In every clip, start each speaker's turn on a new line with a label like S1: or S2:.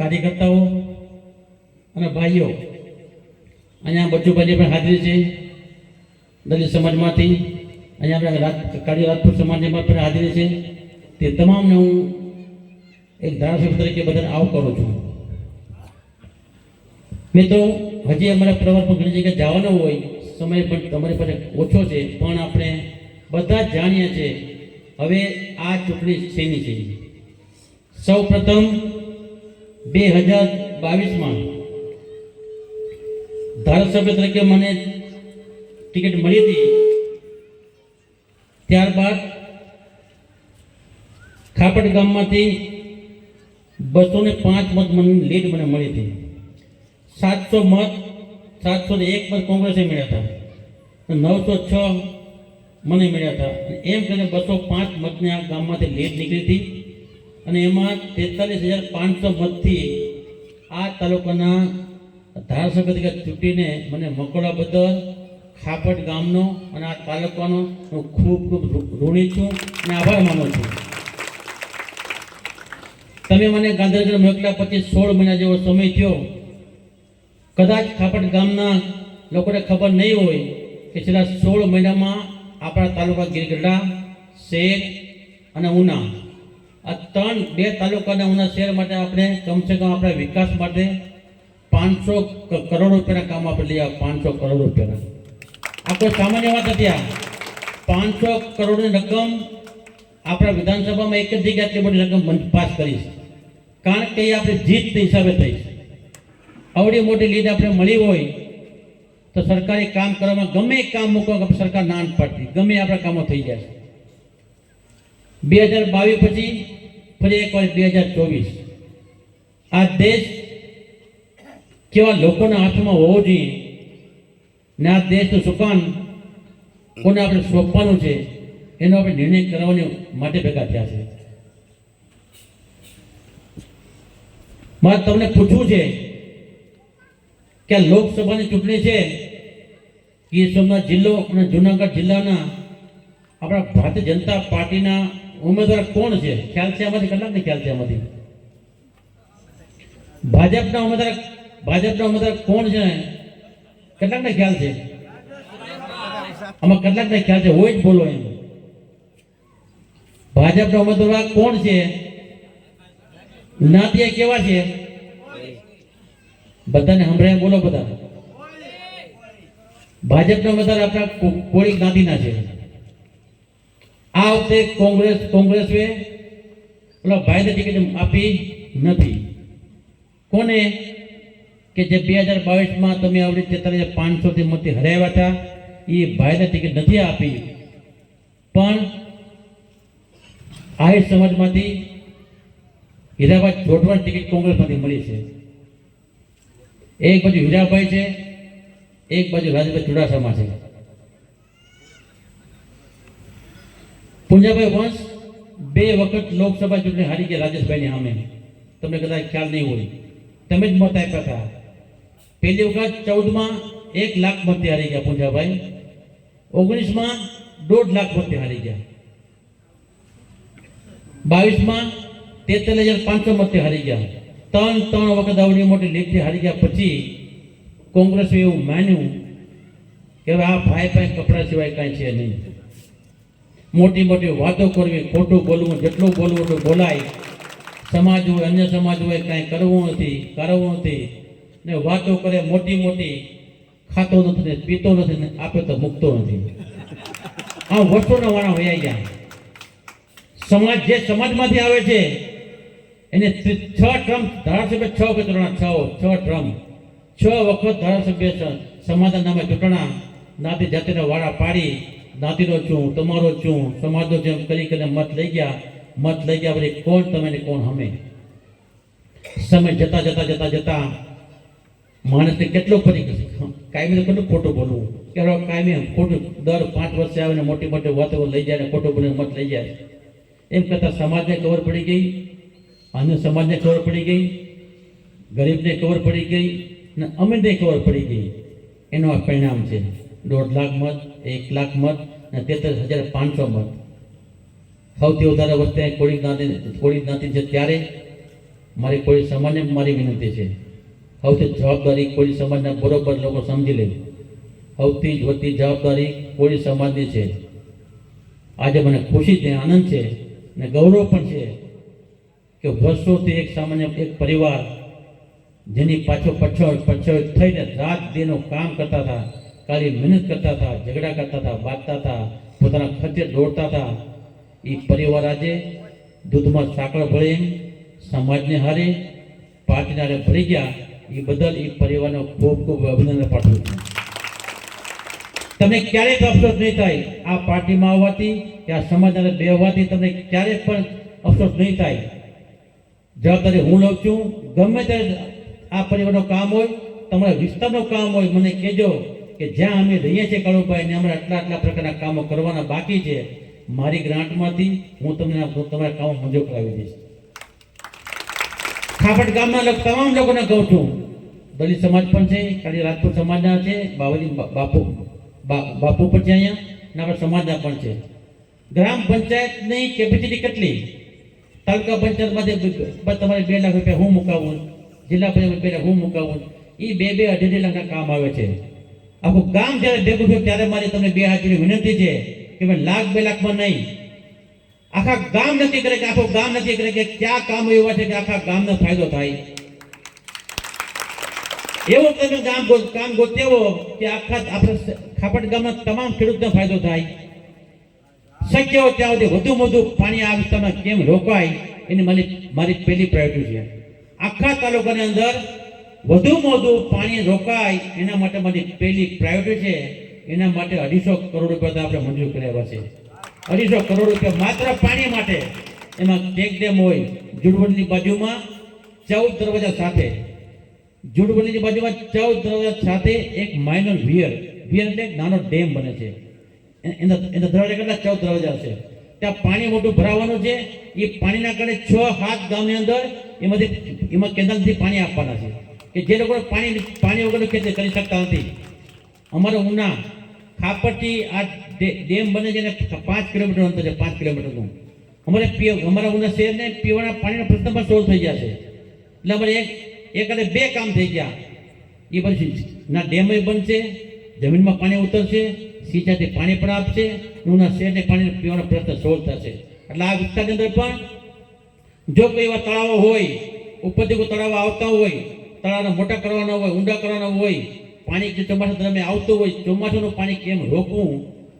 S1: કાર્યકર્તાઓ અને ભાઈઓ અહીંયા બચ્ચુભાઈની પણ હાજરી છે, દલિત સમાજમાંથી, અહીંયા આપણે કાળી રાજપૂત સમાજમાં પણ હાજરી છે, તે તમામને હું એક ધારાસભ્ય તરીકે બધાને આવકારું છું. મિત્રો, હજી અમારા પ્રવાસ ઘણી જગ્યાએ જવાનો હોય, સમય પણ તમારી પાસે ઓછો છે, પણ આપણે બધા જાણીએ છીએ, હવે આ ચૂંટણી શેની છે? સૌ પ્રથમ બે હજાર બાવીસમાં ધારાસભ્ય તરીકે મને ટિકિટ મળી હતી. ત્યારબાદ ખાપટ ગામમાંથી બસો ને પાંચ મત મને લીડ મને મળી હતી. સાતસો મત, સાતસો ને એક મત કોંગ્રેસે મળ્યા હતા. નવસો છ મને મળ્યા હતા. એમ કરીને બસો પાંચ મતને આ ગામમાંથી લીડ નીકળી હતી. અને એમાં તેતાલીસ હજાર પાંચસો મતથી આ તાલુકાના ધારાસભ્ય તરીકે ચૂંટીને મને મોકલવા બદલ ખાપટ ગામનો અને આ તાલુકાનો હું ખૂબ ખૂબ ઋણી છું અને આભાર માનું છું. તમે મને ગાંધીનગર મોકલ્યા પછી સોળ મહિના જેવો સમય થયો. કદાચ ખાપટ ગામના લોકોને ખબર નહીં હોય કે છેલ્લા સોળ મહિનામાં આપણા તાલુકા ગીરગઢડા શેર અને ઉના આ ત્રણ બે તાલુકાના ઉના શહેર માટે આપણે કમસે કમ આપણા વિકાસ માટે પાંચસો કરોડ રૂપિયાના કામ આપણે લઈ આવ્યા, પાંચસો કરોડ રૂપિયાના. આ કોઈ સામાન્ય વાત નથી આ. પાંચસો કરોડની રકમ આપણા વિધાનસભામાં એક જ જગ્યા આટલી મોટી રકમ પાસ કરી છે. કારણ કે એ આપણે જીત હિસાબે થઈ આવડી મોટી લીડ આપણે મળી હોય તો સરકારી કામ કરવામાં ગમે કામ મૂકવા સરકાર ના પાડતી ગમે આપણા કામો થઈ જાય બે હજાર બાવીસ પછી ફરી એકવાર બે હજાર ચોવીસ. આ દેશ કેવા લોકોના હાથમાં હોવો જોઈએ ને આ દેશનું સુકાન કોને આપણે સોંપવાનું છે, એનો આપણે નિર્ણય કરવાની માટે ભેગા થયા છે. મારે તમને પૂછવું છે કે આ લોકસભાની ચૂંટણી છે ગીર સોમનાથ જિલ્લો અને જુનાગઢ જિલ્લાના આપણા ભારતીય જનતા પાર્ટીના ઉમેદવાર કોણ છે? ખ્યાલ છે આમાંથી? કેટલાકને ખ્યાલ છે આમાંથી? ભાજપના ઉમેદવાર ભાજપના ઉમેદવાર કોણ છે? કેટલાક ને ખ્યાલ છે? આમાં કેટલાકને ખ્યાલ છે? હોય જ બોલો એમ. ભાજપના ઉમેદવાર કોણ છે? નાતિયા કેવા છે? બધાને સંભળાય બોલો બધા. ભાજપના ઉમેદવાર આપણા કોળી જ્ઞાતિના છે. આ વખતે કોંગ્રેસ કોંગ્રેસે ઓલા ભાઈને ટિકિટ આપી નથી. કોને? કે જે બે હજાર બાવીસમાં તમે આવડી તેતાલીસ પાંચસોથી મતથી હરાવ્યા હતા, એ ભાઈને ટિકિટ નથી આપી. પણ આહિર સમાજમાંથી હીરાભાઈ ચોટવાની ટિકિટ કોંગ્રેસમાંથી મળી છે. એક બાજુ હીરાભાઈ છે, એક બાજુ રાજભાઈ ચુડાસમા છે. પુંજાભાઈ, વંશ બે વખત લોકસભા ચૂંટણી હારી ગયા રાજેશભાઈની સામે. તમને કદાચ ખ્યાલ નહીં હોય. તમે જ મત આપ્યા હતા. પહેલી વખત ચૌદમાં એક લાખ મતે હારી ગયા પુંજાભાઈ. ઓગણીસમાં દોઢ લાખ મતે હારી ગયા. બાવીસમાં તેતાલીસ હજાર પાંચસો મતે હારી ગયા. ત્રણ ત્રણ વખત આવડી મોટી લીડથી હારી ગયા. પછી કોંગ્રેસે એવું માન્યું કે હવે આ ભાઈ ભાઈ કપડા સિવાય કાંઈ છે નહીં. મોટી મોટી વાતો કરવી, ખોટું બોલવું, જેટલું બોલવું એટલું બોલાય. સમાજ હોય, અન્ય સમાજ હોય, કાંઈ કરવું નથી કરવું નથી. ને વાતો કરે મોટી મોટી, ખાતો નથી ને પીતો નથી ને આપે તો મૂકતો નથી. આ વર્ષોના વાળા વયા ગયા. સમાજ જે સમાજમાંથી આવે છે, એને છ ટ્રમ્પ ધારાસભ્ય છ કે ચૂંટણા, છ છ ટ્રમ્પ. છ વખત ધારાસભ્ય સમાજના નામે ચૂંટણા નાતી જાતિના વાળા પાડી નાતીનો છું તમારો છું સમાજનો જેમ કરી કરીને મત લઈ ગયા. મત લઈ ગયા પછી કોણ તમે ને કોણ અમે? સમય જતા જતા જતા જતા માણસને કેટલો ફરી કાયમી કેટલું ખોટું બોલવું? કે કાયમી ખોટું દર પાંચ વર્ષે આવીને મોટી મોટી વાતો લઈ જાય ને ખોટું બોલીને મત લઈ જાય. એમ કરતાં સમાજને ખબર પડી ગઈ? અન્ય સમાજને ખબર પડી ગઈ? ગરીબને ખબર પડી ગઈ? ને અમીરને ખબર પડી ગઈ? એનું આ પરિણામ છે. દોઢ લાખ મત, એક લાખ મત અને તેત્રીસ હજાર પાંચસો મત. સૌથી વધારે વસ્તી કોળી જ્ઞાતિ કોળી જ્ઞાતિ છે ત્યારે મારી કોઈ સમાજને મારી વિનંતી છે. સૌથી જવાબદારી કોળી સમાજના બરોબર લોકો સમજી લે. સૌથી વધતી જવાબદારી કોળી સમાજની છે. આજે મને ખુશી છે આનંદ છે અને ગૌરવ પણ છે કે વર્ષોથી એક સામાન્ય એક પરિવાર જેની પાછો પછળ પછળ થઈને રાત દિનનું કામ કરતા હતા. કાલી મહેનત કરતા હતા, ઝઘડા કરતા હતા બાંધતા હતા, પોતાના ખર્ચે દોડતા હતા. એ પરિવાર આજે દૂધમાં સાંકળ ભળી સમાજને હારે, પાર્ટીને હારે ભરી ગયા. એ બદલ એ પરિવારનો ખૂબ ખૂબ અભિનંદન પાઠવું છું. તમને ક્યારેય અફસોસ નહીં થાય, આ પાર્ટીમાં આવવાથી કે આ સમાજના બે હોવાથી તમને ક્યારેય પણ અફસોસ નહીં થાય. જવાબદારી હું લઉં છું, ગમે ત્યારે આ પરિવારનું કામ હોય, તમારા વિસ્તારનું કામ હોય, મને કહેજો. કે જ્યાં અમે રહીએ છીએ કાળુભાઈ ને અમારે આટલા આટલા પ્રકારના કામો કરવાના બાકી છે, મારી ગ્રાન્ટમાંથી હું તમને તમારા કામો મંજૂર કરાવી દઈશ. ખાપટ ગામના તમામ લોકોને કહું છું, દલિત સમાજ પણ છે, ખાલી રાજપૂત સમાજના છે બાવાજી બાપુ બાપુ પણ છે અહીંયા અને આપણા સમાજના પણ છે. ગ્રામ પંચાયતની કેપેસિટી કેટલી? તાલુકા પંચાયતમાંથી તમારે બે લાખ રૂપિયા હું મુકાવું, જિલ્લા પંચાયત બે લાખ હું મુકાવું એ બે બે અઢી લાખના કામ આવે છે. આખું ગામ જ્યારે ભેગું થયું ત્યારે મારી તમને બે હાજરી વિનંતી છે કે ભાઈ લાખ બે લાખમાં નહીં. આખા ગામ નક્કી કરે કે આખું ગામ નક્કી કરે કે ક્યાં કામ એવા છે કે આખા ગામનો ફાયદો થાય. એવું તમે ગામ કામ ગોતેવો કે આખા આપણે ખાપટ ગામના તમામ ખેડૂતને ફાયદો થાય. શક્ય હોય ત્યાં સુધી વધુ વધુ પાણી આવે તમે કેમ રોકાય એની મારી મારી પહેલી પ્રાયોરિટી છે. આખા તાલુકાની અંદર વધુ પાણી રોકાય, એના માટે મારી પહેલી પ્રાયોરિટી છે, એના માટે અઢીસો કરોડ રૂપિયા તો આપણે મંજૂર કર્યા છે અઢીસો કરોડ રૂપિયા માત્ર પાણી માટે. એમાં ચેક ડેમ હોય જુડવડની બાજુમાં ચૌદ દરવાજા સાથે. જુડવલીની બાજુમાં ચૌદ દરવાજા સાથે એક માઇનર વિયર વિયર એટલે એક નાનો ડેમ બને છે. એના એના દરવાજા કેટલા? ચૌદ દરવાજા છે. ત્યાં પાણી મોટું ભરાવાનું છે. એ પાણીના કારણે છ હાથ ગામની અંદર એમાંથી એમાં કેનાલથી પાણી આપવાના છે. કે જે લોકો પાણી પાણી વગરનું ખેતી કરી શકતા નથી. અમારો ઉના ખાપરથી આ ડેમ બને છે પાંચ કિલોમીટર અંતર છે, પાંચ કિલોમીટરનું અમારે પીવ અમારા ઉના શહેરને પીવાના પાણીના પ્રશ્ન પણ સોલ્વ થઈ જશે એટલે અમારે એક એક અને બે કામ થઈ ગયા. એ પછી ના ડેમ બનશે, જમીનમાં પાણી ઉતરશે, સિંચાઈથી પાણી પણ આપશે ઉના શહેરને પાણી પીવાનો પ્રશ્ન સોલ્વ થશે. એટલે આ વિસ્તારની અંદર પણ જો કોઈ એવા તળાવો હોય, ઉપરથી કોઈ તળાવો આવતા હોય તળાવને મોટા કરવાના હોય, ઊંડા કરવાના હોય, પાણી જે ચોમાસા દરમિયાન આવતું હોય, ચોમાસાનું પાણી કેમ રોકવું?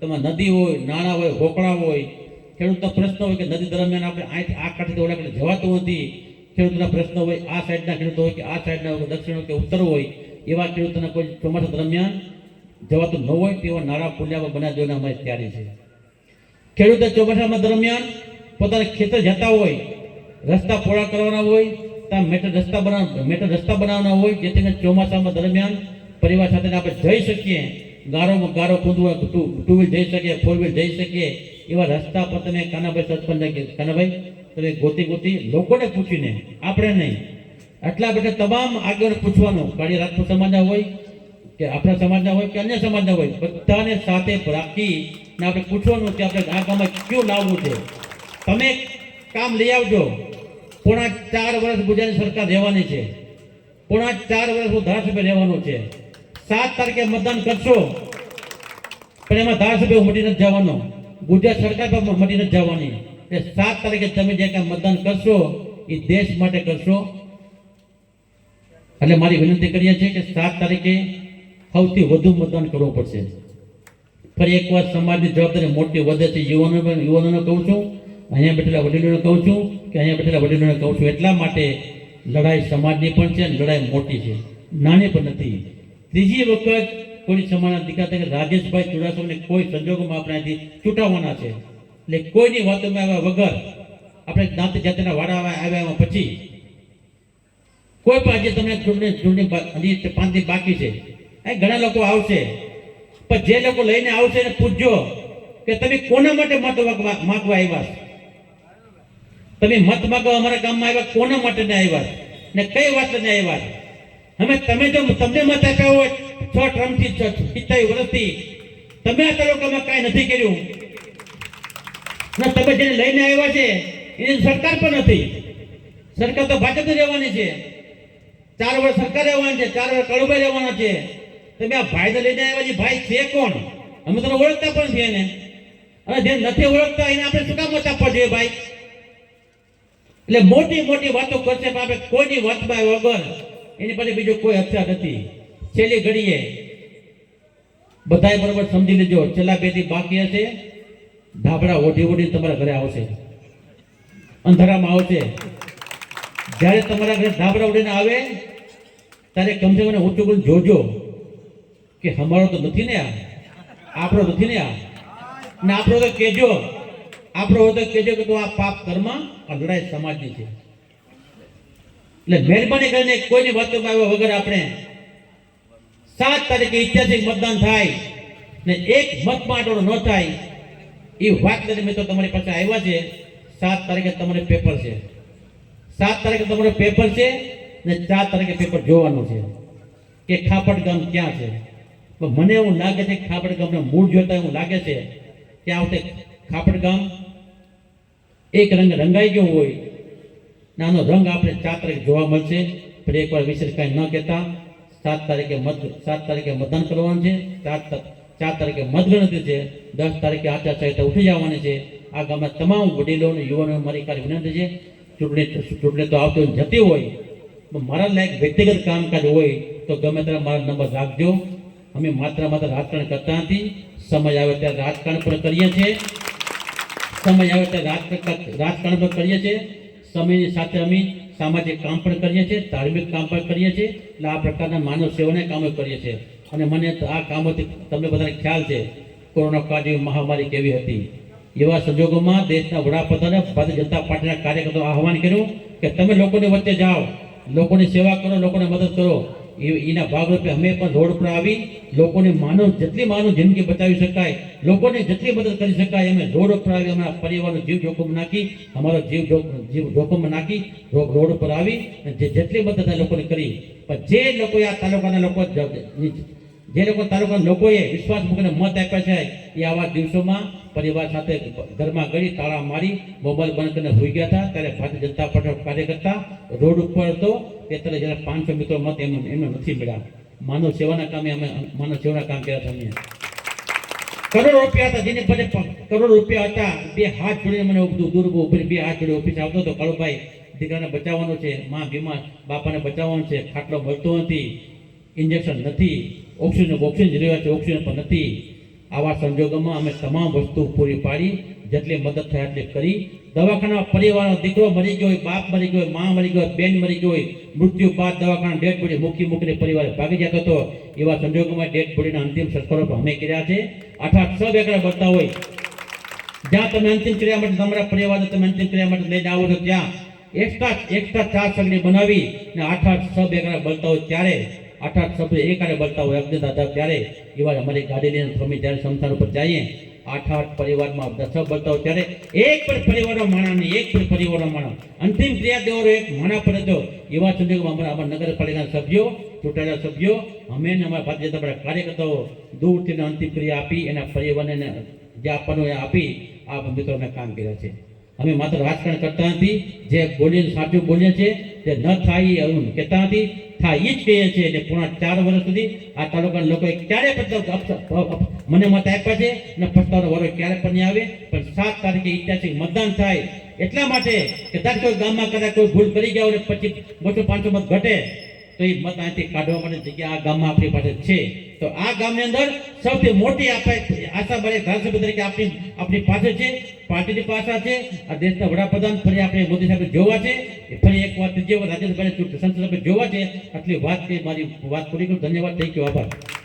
S1: તેમાં નદી હોય, નાળા હોય, હોકળા હોય, ખેડૂતનો પ્રશ્ન હોય કે નદી દરમિયાન આપણે આ આ કાંઠેથી ઓલા કાંઠે જવાતું નથી. ખેડૂતના પ્રશ્ન હોય, આ સાઈડના ખેડૂતો હોય કે આ સાઈડના હોય દક્ષિણ કે ઉત્તર હોય, એવા ખેડૂતોના કોઈ ચોમાસા દરમિયાન જવાતું ન હોય તેવા નાળા પુલ્યામાં બનાવી દેવાના અમારી તૈયારી છે. ખેડૂતો ચોમાસામાં દરમિયાન પોતાના ખેતર જતા હોય, રસ્તા પોળા કરવાના હોય ત્યાં મેટર રસ્તા બનાવ, મેટર રસ્તા બનાવવાના હોય જેથી ચોમાસામાં દરમિયાન પરિવાર સાથે આપણે જઈ શકીએ, ગારોમાં ગારો કૂદવા ટુ વ્હીલ જઈ શકીએ ફોર વ્હીલ જઈ શકીએ, એવા રસ્તા પર તમે કાનાભાઈ સરપંચ કાનાભાઈ, તમે ગોતી ગોતી લોકોને પૂછીને, આપણે નહીં. આટલા બધા તમામ આગળ પૂછવાનું કાળી રાજપૂત સમાજના હોય કે આપણા સમાજના હોય કે અન્ય સમાજના હોય, બધાને સાથે રાખી ને આપણે પૂછવાનું કે આપણે આ ગામમાં કયું લાવવું છે. તમે કામ લઈ આવજો. પોણા ચાર વર્ષ ગુજરાત સરકાર રહેવાની છે. પોણા ચાર વર્ષ હું ધારાસભ્ય રહેવાનું છે. સાત તારીખે મતદાન કરશો, પણ એમાં ધારાસભ્ય મટી નથી જવાનો. ગુજરાત સરકાર પણ મટી નથી જવાની. એટલે સાત તારીખે તમે જે કાંઈ મતદાન કરશો, એ દેશ માટે કરશો. એટલે મારી વિનંતી કરીએ છીએ કે સાત તારીખે સૌથી વધુ મતદાન કરવું પડશે. ફરી એકવાર સમાજની જવાબદારી મોટી વધે છે. યુવાનો યુવાનોને કહું છું અહીંયા બેઠેલા વડીલોને કહું છું કે અહીંયા બેઠેલા વડીલોને કહું છું, એટલા માટે લડાઈ સમાજની પણ છે લડાઈ મોટી છે. નાની પણ નથી. ત્રીજી વખત કોઈ સમાજના દીકરા તરીકે રાજેશભાઈ ચુડાસમાને કોઈ સંજોગોમાં આપણે અહીંથી ચૂંટાવવાના છે. એટલે કોઈની વાતોમાં આવ્યા વગર આપણે જ્ઞાતિ જાતિના વાડા આવ્યા એમાં પછી કોઈ પણ આજે તમને ચૂંટણી ચૂંટણી હજી પાંચ દિન બાકી છે. અહીં ઘણા લોકો આવશે. પણ જે લોકો લઈને આવશે એને પૂછજો કે તમે કોના માટે મત માગવા આવ્યા? તમે મત માગો, અમારા ગામમાં આવ્યા, કોના માટે આવ્યા? ને કઈ વાત ને આવ્યા? અમે તમે જો તમને મત આપ્યા હોય, છ ટર્મથી છ સિત્તાવીસ વર્ષથી તમે આ તાલુકામાં કાંઈ નથી કર્યું. ને તમે જેને લઈને આવ્યા છે, એની સરકાર પણ નથી. સરકાર તો ભાજપ રહેવાની છે. ચાર વર્ષ સરકાર રહેવાની છે, ચાર વર્ષ કડુભાઈ રહેવાના છે. તમે આ ભાઈ તો લઈને આવ્યા છે, ભાઈ છે કોણ? અમે તને ઓળખતા પણ છીએ ને. અને જે નથી ઓળખતા, એને આપણે શું કામ મત આપવા જોઈએ ભાઈ? એટલે મોટી મોટી વાતો કરશે પણ આપણે કોઈની વાતમાં વગર એની પાસે બીજો કોઈ હથિયાર નથી. છેલ્લી ઘડીએ બધાએ બરોબર સમજી લેજો. છેલ્લા બેથી બાકી હશે. ધાબળા ઓઢી ઓઢી તમારા ઘરે આવશે. અંધારામાં આવશે. જ્યારે તમારા ઘરે ધાબળા ઓઢીને આવે, ત્યારે કમસે કમ ઊંચું કરીને જોજો કે, અમારો તો નથી ને આ? આપણો નથી ને આ? ને આપણો તો કેજો આપણો હોય કહે કેજો કે આ પાપ કર્મ અઢળાય સમાજની છે. એટલે મહેરબાની કરીને કોઈની વાતો આવ્યા વગર આપણે સાત તારીખે ઐતિહાસિક મતદાન થાય ને એક મત માટો ન થાય, એ વાત કરીને તો તમારી પાસે આવ્યા છે. સાત તારીખે તમારે પેપર છે. સાત તારીખે તમારો પેપર છે ને ચાર તારીખે પેપર જોવાનું છે કે ખાપડ ગામ ક્યાં છે. મને એવું લાગે છે કે ખાપડ ગામનું મૂળ જોતા એવું લાગે છે કે આ વખતે ખાપડ ગામ એક રંગ રંગાઈ ગયો હોય, નાનો રંગ આપણે ચાર તારીખ જોવા મળશે. પણ એકવાર વિશેષ કાંઈ ન કહેતા. સાત તારીખે મત, સાત તારીખે મતદાન કરવાનું છે. ચાર ચાર તારીખે મતગણતરી છે. દસ તારીખે આચારસંહિતા ઉઠી જવાની છે. આ ગામના તમામ વડીલો અને યુવાનો મારી કાર્ય વિનંતી છે. ચૂંટણી ચૂંટણી તો આવતી હોય જતી હોય મારા લાયક વ્યક્તિગત કામકાજ હોય તો ગમે ત્યારે મારા નંબર રાખજો. અમે માત્ર માત્ર રાજકારણ કરતા નથી. સમય આવે ત્યારે રાજકારણ પણ કરીએ છીએ. સમય આવે ત્યારે રાજકારણ પણ કરીએ છીએ. સમયની સાથે અમે સામાજિક કામ પણ કરીએ છીએ, ધાર્મિક કામ પણ કરીએ છીએ એટલે આ પ્રકારના માનવ સેવાને કામો કરીએ છીએ. અને મને તો આ કામોથી તમને બધાને ખ્યાલ છે, કોરોના કાળ જેવી મહામારી કેવી હતી. એવા સંજોગોમાં દેશના વડાપ્રધાને ભારતીય જનતા પાર્ટીના કાર્યકર્તાઓ આહવાન કર્યું કે તમે લોકોની વચ્ચે જાઓ, લોકોની સેવા કરો, લોકોને મદદ કરો. એના ભાગરૂપે અમે પણ રોડ પર આવી લોકોને માનવ જેટલી માનવ જિંદગી બચાવી શકાય, લોકોને જેટલી મદદ કરી શકાય, અમે રોડ ઉપર આવી, અમારા પરિવારનો જીવ જોખમ નાખી, અમારો જીવ જીવ જોખમમાં નાખી રોડ ઉપર આવી જે જેટલી મદદ આ લોકોને કરી, પણ જે લોકોએ આ તાલુકાના લોકો જ- લોકો તાલુકાના લોકોએ વિશ્વાસ મૂકીને મત આપ્યા છે, એ આવા દિવસોમાં પરિવાર સાથે ઘરમાં ગઈ તાળા મારી મોબાઈલ બંધ કરીને હોઈ ગયા હતા. ત્યારે ભારતીય જનતા પાર્ટીનો કાર્યકર્તા રોડ ઉપર હતો. તે ત્યારે જ્યારે પાંચસો મિત્રો મત એમ એમને નથી મળ્યા. માનવ સેવાના કામે અમે માનવ સેવાના કામ કર્યા હતા અમે. કરોડો રૂપિયા હતા, જેની પાસે કરોડ રૂપિયા હતા. બે હાથ જોડીને મને દૂર ઊભી બે હાથ જોડી ઓફિસ આવતો હતો. કાળુભાઈ દીકરાને બચાવવાનો છે, માં બીમાર બાપાને બચાવવાનો છે, ખાટલો મળતો નથી. ઇન્જેક્શન નથી ઓક્સિજન ઓક્સિજન જરૂરિયાત છે ઓક્સિજન પણ નથી. આવા સંજોગોમાં અમે તમામ વસ્તુ પૂરી પાડી, જેટલી મદદ થાય એટલી કરી. દવાખાના પરિવારનો દીકરો મરી ગયો હોય, બાપ મરી ગયો હોય, મા મરી ગયો હોય, બેન મરી ગયો હોય, મૃત્યુ બાદ દવાખાના ડેડ બોડી મૂકી મૂકીને પરિવાર ભાગી જતો હતો. એવા સંજોગોમાં ડેડ બોડીના અંતિમ સંસ્કારો પણ અમે કર્યા છે. અર્થાત સબ છ બેકડા બનતા હોય. જ્યાં તમે અંતિમ ક્રિયા માટે તમારા પરિવારને તમે અંતિમ ક્રિયા માટે લઈને આવો છો ત્યાં એક્સ્ટ્રા એક્સ્ટ્રા ચાર સગડી બનાવી ને આઠ આઠ સબ બેકડા બનતા હોય ત્યારે આઠ આઠ સભ્ય એકારે બનતા હોય અગ્નિ દાદા ત્યારે. એવા અમારી ગાડી લઈને સ્વામી જ્યારે સંસાર ઉપર જઈએ. આઠ આઠ પરિવારમાં દસ બનતા હોય ત્યારે. એક પણ પરિવારનો માણસ નહીં, એક પણ પરિવારનો માણસ. અંતિમ ક્રિયા દેવાનો એક માણા પર હતો. એવા સંજોગોમાં અમારા અમારા નગરપાલિકાના સભ્યો, ચૂંટાયેલા સભ્યો, અમે અમારા ભારતીય જનતા પાર્ટીના કાર્યકર્તાઓ દૂરથી અંતિમ ક્રિયા આપી, એના પરિવારને જે આપવાનું આપી આ મિત્રોને કામ કર્યા છે. અમે માત્ર રાજકારણ કરતા નથી. જે બોલીને સાચું બોલીએ છીએ તે ન થાય એ એવું કહેતા નથી. થાય એ જ કહીએ છીએ અને પૂર્ણ ચાર વર્ષ સુધી આ તાલુકાના લોકોએ ક્યારે પસ્તાવ મને મત આપ્યા છે અને પસ્તાવનો વારો ક્યારે પણ નહીં આવે. પણ સાત તારીખે ઐતિહાસિક મતદાન થાય એટલા માટે કે કદાચ કોઈ ગામમાં કદાચ કોઈ ભૂલ કરી ગયા હોય પછી બસો પાંચસો મત ઘટે તો એ મત કાઢવા માટે જગ્યા આ ગામમાં આપણી પાસે છે. તો આ ગામની અંદર સૌથી મોટી આપણે આશા ભરે ધારાસભ્ય તરીકે આપણી આપણી પાસે છે, પાર્ટીની પાસે છે, આ દેશના વડાપ્રધાન ફરી આપણે મોદી સાહેબ જોવા છે ફરી એક વાર ત્રીજી વાર રાજ્યસભાની સંસદ જોવા છે. આટલી વાત કે મારી વાત પૂરી કરું. ધન્યવાદ. થેન્ક યુ આભાર.